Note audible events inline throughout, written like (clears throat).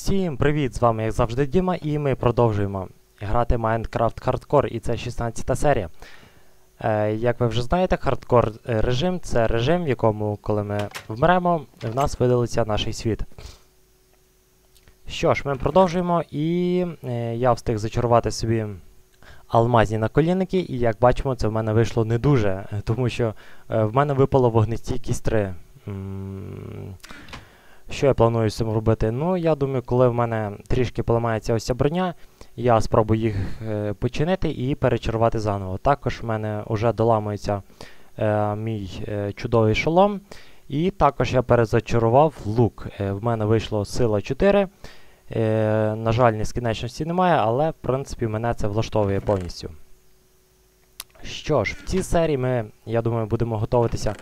Всім привіт! З вами як завжди Діма, і ми продовжуємо грати Minecraft Hardcore, і це 16 серія. Е, як ви вже знаєте, хардкор е, режим це режим, в якому, коли ми вмремо, в нас видалиться наш світ. Що ж, ми продовжуємо, і е, я встиг зачарувати собі алмазні наколінники, і як бачимо, це в мене вийшло не дуже, е, тому що е, в мене випало вогнестійкість 3. М, що я планую з цим робити? Ну, я думаю, коли в мене трішки поламається ось ця броня, я спробую їх е, починити і перечарувати заново. Також в мене вже доламується е, мій е, чудовий шолом. І також я перезачарував лук. Е, в мене вийшло сила 4. Е, на жаль, нескінченності немає, але в принципі мене це влаштовує повністю. Що ж, в цій серії ми, я думаю, будемо готуватися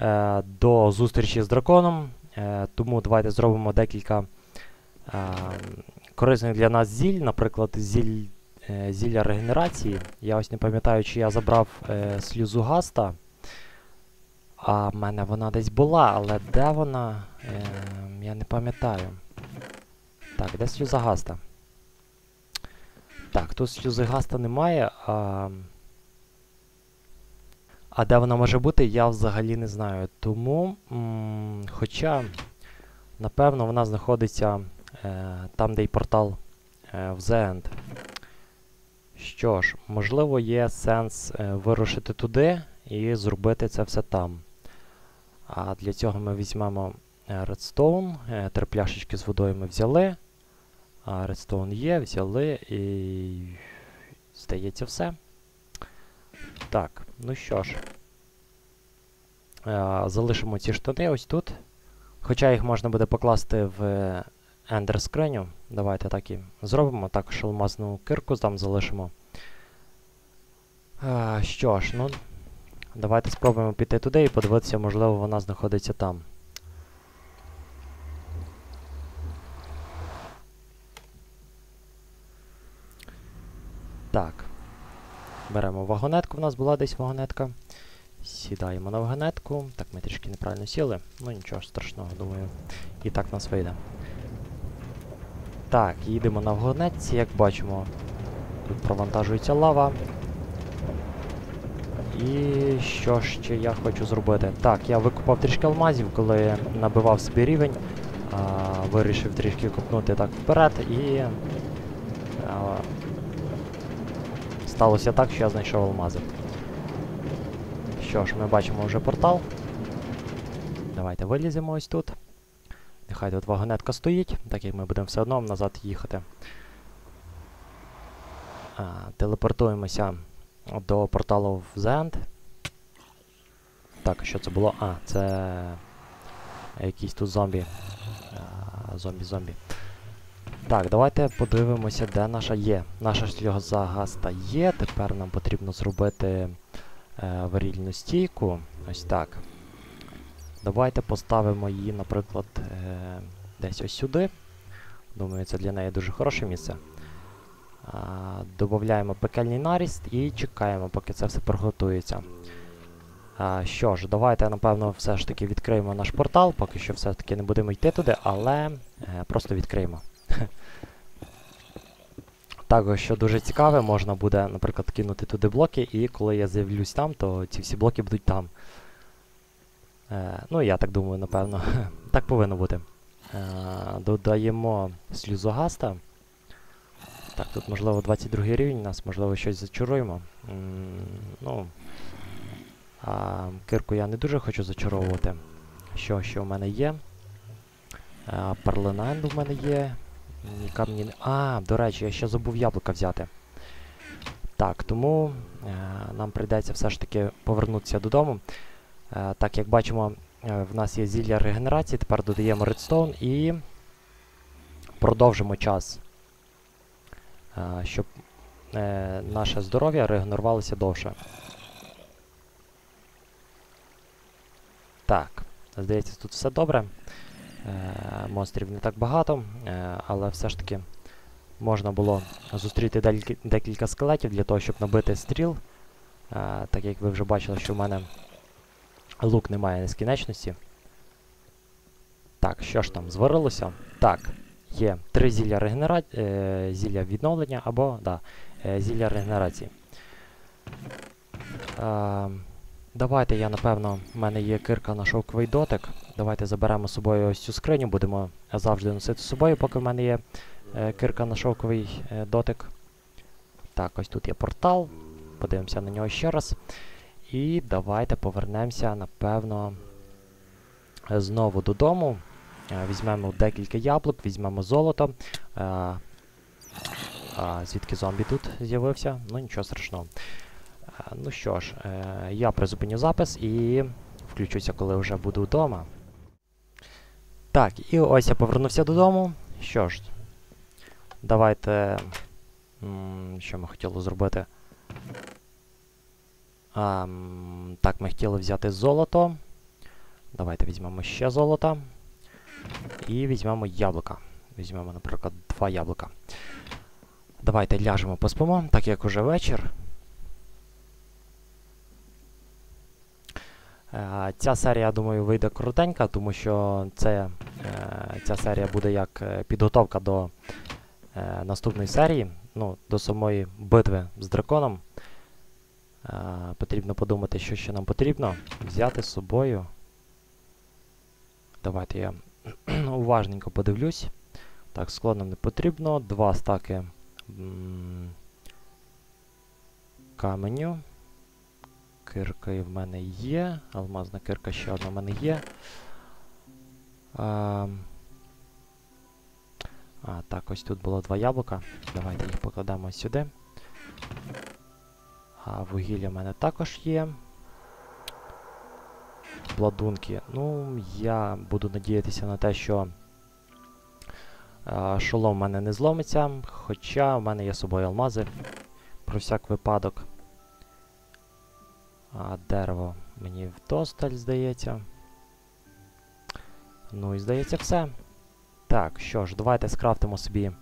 е, до зустрічі з драконом. Е, тому давайте зробимо декілька е, корисних для нас зіль, наприклад, зіль, е, зілля регенерації. Я ось не пам'ятаю, чи я забрав сльозу гаста. А в мене вона десь була, але де вона? Е, я не пам'ятаю. Так, де сльоза гаста? Так, тут сльози гаста немає. А... А де вона може бути, я взагалі не знаю. Тому, хоча, напевно, вона знаходиться е там, де й портал е в The. Що ж, можливо, є сенс е вирушити туди і зробити це все там. А для цього ми візьмемо редстоун. Е три пляшечки з водою ми взяли. А редстоун є, взяли і. Здається, все. Так, ну що ж. Е, залишимо ці штани ось тут. Хоча їх можна буде покласти в ендер скриню. Давайте так і зробимо. Також алмазну кирку там залишимо. Е, що ж, ну. Давайте спробуємо піти туди і подивитися, можливо, вона знаходиться там. Так. Беремо вагонетку, в нас була десь вагонетка. Сідаємо на вагонетку. Так, ми трішки неправильно сіли. Ну нічого страшного, думаю. І так нас вийде. Так, їдемо на вагонетці, як бачимо. Тут провантажується лава. І що ще я хочу зробити? Так, я викупав трішки алмазів, коли набивав собі рівень. А, Вирішив трішки копнути так вперед і. А, Сталося так, що я знайшов алмази. Що ж, ми бачимо вже портал. Давайте виліземо ось тут. Нехай тут вагонетка стоїть, так як ми будемо все одно назад їхати. А, телепортуємося до порталу в The End. Так, що це було? А, це якісь тут зомбі. Зомбі-зомбі. Так, давайте подивимося, де наша є. Наша сльоза гаста є. Тепер нам потрібно зробити е, варільну стійку. Ось так. Давайте поставимо її, наприклад, е, десь ось сюди. Думаю, це для неї дуже хороше місце. Додаємо пекельний наріст і чекаємо, поки це все приготується. А, що ж, давайте, напевно, все ж таки відкриємо наш портал. Поки що все-таки не будемо йти туди, але е, просто відкриємо. (laughs) Також, що дуже цікаве, можна буде, наприклад, кинути туди блоки, і коли я з'явлюсь там, то ці всі блоки будуть там. Е, ну, я так думаю, напевно. (laughs) так повинно бути. Е, додаємо слюзогаста. Так, тут, можливо, 22 рівень, нас, можливо, щось зачаруємо. М ну, а, Кирку я не дуже хочу зачаровувати. Що що в мене є? Парлинайн в мене є. Ні, камні. А, до речі, я ще забув яблука взяти. Так, тому е, нам прийдеться все ж таки повернутися додому. Е, так, як бачимо, е, в нас є зілля регенерації, тепер додаємо редстоун і продовжимо час, е, щоб е, наше здоров'я регенерувалося довше. Так, здається, тут все добре. Е, монстрів не так багато, е, але все ж таки можна було зустріти декілька скелетів для того, щоб набити стріл. Е, так як ви вже бачили, що в мене лук не має нескінченності. Так, що ж там, зварилося? Так. є три зілля регенера... зілля відновлення або да, зілля регенерації. Давайте я, напевно, в мене є кирка на шовковий дотик. Давайте заберемо з собою ось цю скриню, будемо завжди носити з собою, поки в мене є е, кирка на шовковий е, дотик. Так, ось тут є портал. Подивимося на нього ще раз. І давайте повернемося, напевно, е, знову додому. Е, Візьмемо декілька яблук, візьмемо золото. Е, а, звідки зомбі тут з'явився? Ну нічого страшного. Е, ну що ж, е, я призупиню запис і включуся, коли вже буду вдома. Так, і ось я повернувся додому. Що ж, давайте. Що ми хотіли зробити? А, так, ми хотіли взяти золото. Давайте візьмемо ще золото. І візьмемо яблука. Візьмемо, наприклад, два яблука. Давайте ляжемо поспимо, так як уже вечір. Е, Ця серія, я думаю, вийде коротенька, тому що це, ця серія буде як е, підготовка до е, наступної серії, ну, до самої битви з драконом. Е, Потрібно подумати, що ще нам потрібно. Взяти з собою. Давайте я (clears throat) уважненько подивлюсь. Так, скло нам не потрібно. Два стаки каменю. Кирка в мене є. Алмазна кирка ще одна в мене є. А, а, так, ось тут було два яблука. Давайте їх покладемо сюди. А вугілля в мене також є. Бладунки. Ну, я буду надіятися на те, що а, шолом в мене не зломиться, хоча в мене є з собою алмази. Про всяк випадок. А, дерево мені вдосталь, здається. Ну і здається все. Так, що ж, давайте скрафтимо собі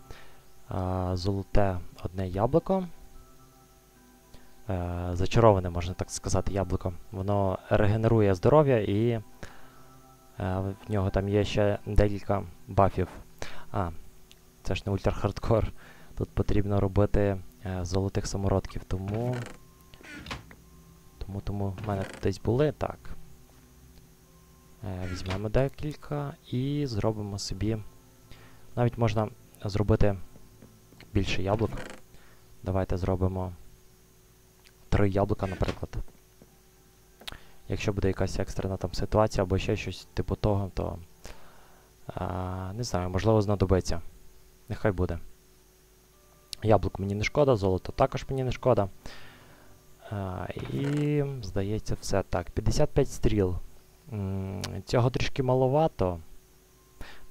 а, золоте одне яблуко. Е, зачароване, можна так сказати, яблуко. Воно регенерує здоров'я і е, в нього там є ще декілька бафів. А, це ж не ультрахардкор. Тут потрібно робити е, золотих самородків, тому. Тому, тому в мене десь були. Так. Е, візьмемо декілька і зробимо собі. Навіть можна зробити більше яблук. Давайте зробимо три яблука, наприклад. Якщо буде якась екстрена там ситуація або ще щось типу того, то а, не знаю, можливо знадобиться. Нехай буде. Яблук мені не шкода, золото також мені не шкода. А, і, здається, все. Так, 55 стріл. Цього трішки маловато.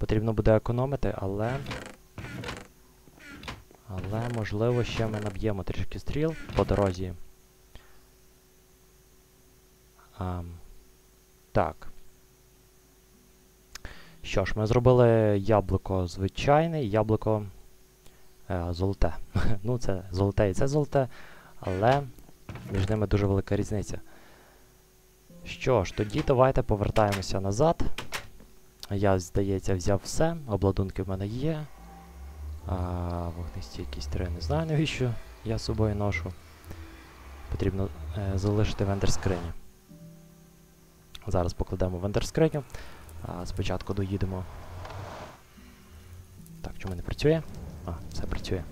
Потрібно буде економити, але. Але, можливо, ще ми наб'ємо трішки стріл по дорозі. А, так. Що ж, ми зробили яблуко звичайне, яблуко е, золоте. (laughs) ну, це золоте і це золоте, але між ними дуже велика різниця. Що ж, тоді давайте повертаємося назад. Я, здається, взяв все. Обладунки в мене є. А, Вогнисті якісь три, не знаю навіщо я з собою ношу. Потрібно е, залишити в ендерскрині. Зараз покладемо в ендерскриню. А, спочатку доїдемо. Так, чому не працює? А, все працює.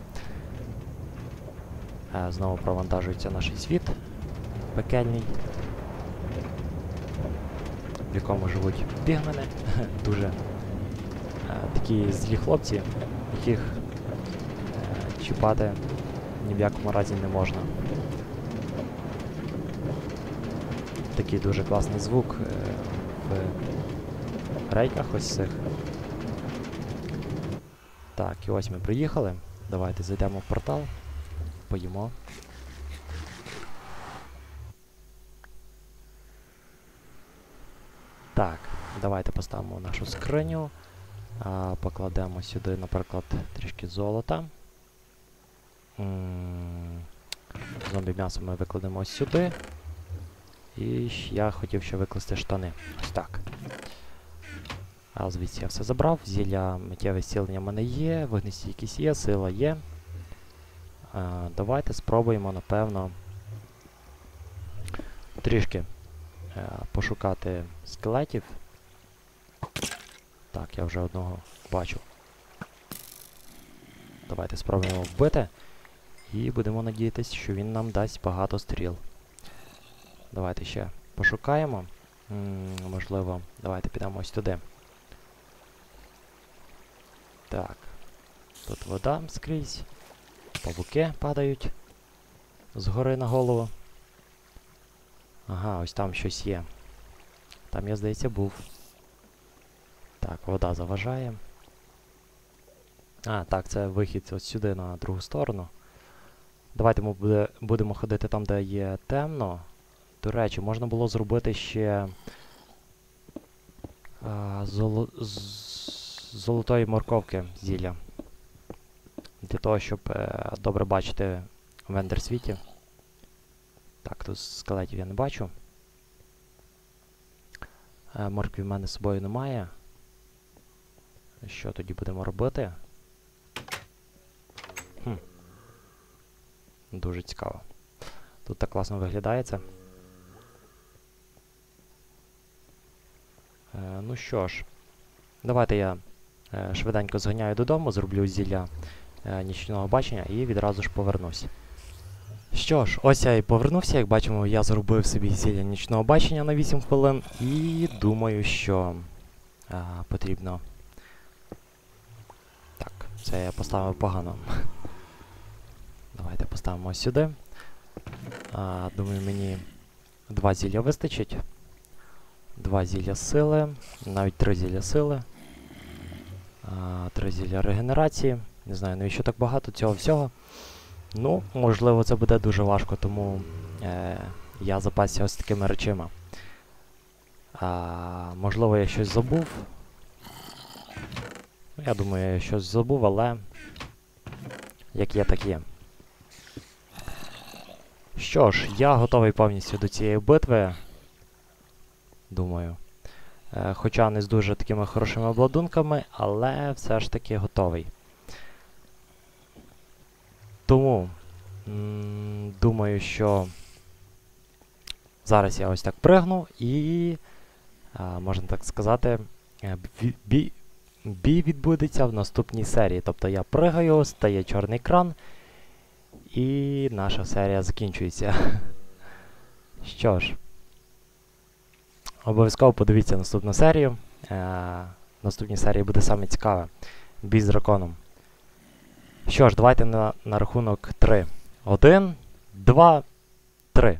А, знову провантажується наш світ пекельний, в якому живуть бігмени. (laughs) Дуже а, такі злі хлопці, яких а, чіпати ні в якому разі не можна. Такий дуже класний звук е, в рейках ось цих. Так, і ось ми приїхали. Давайте зайдемо в портал, поїмо. Так, давайте поставимо нашу скриню. А, покладемо сюди, наприклад, трішки золота. Зомбі м'ясо ми викладемо сюди. І я хотів ще викласти штани. Ось так. А звідси я все забрав. Зілля миттєве зцілення в мене є, вогнестійкість є, сила є. А, давайте спробуємо, напевно, трішки пошукати скелетів. Так, я вже одного бачу. Давайте спробуємо вбити. І будемо надіятися, що він нам дасть багато стріл. Давайте ще пошукаємо. М, можливо, давайте підемо ось туди. Так. Тут вода скрізь. Павуки падають згори на голову. Ага, ось там щось є. Там, я здається, був. Так, вода заважає. А, так, це вихід ось сюди на другу сторону. Давайте ми буде, будемо ходити там, де є темно. До речі, можна було зробити ще а, золо, з, золотої морковки зілля. Для того, щоб е, добре бачити в ендерсвіті. Так, тут скелетів я не бачу. Е, моркві в мене з собою немає. Що тоді будемо робити? Хм. Дуже цікаво. Тут так класно виглядає це. Е, ну що ж, давайте я е, швиденько зганяю додому, зроблю зілля е, нічного бачення і відразу ж повернусь. Що ж, ось я і повернувся. Як бачимо, я зробив собі зілля нічного бачення на 8 хвилин і думаю, що е, потрібно. Так, це я поставив погано. Давайте поставимо ось сюди. А, думаю, мені два зілля вистачить. Два зілля сили, навіть три зілля сили. А, три зілля регенерації. Не знаю, навіщо так багато цього всього. Ну, можливо, це буде дуже важко, тому е, я запасся ось такими речима. А, можливо, я щось забув. Ну, Я думаю, я щось забув, але як є, так є. Що ж, я готовий повністю до цієї битви. Думаю. Е, хоча не з дуже такими хорошими обладунками, але все ж таки готовий. Тому думаю, що зараз я ось так пригну і, можна так сказати, е, бі, бі, бій відбудеться в наступній серії. Тобто я пригаю, стає чорний кран, і наша серія закінчується. (laughs) Що ж, обов'язково подивіться наступну серію. Е, наступній серії буде саме цікаве. Бій з драконом. Що ж, давайте на, на рахунок 3. 1, 2, 3.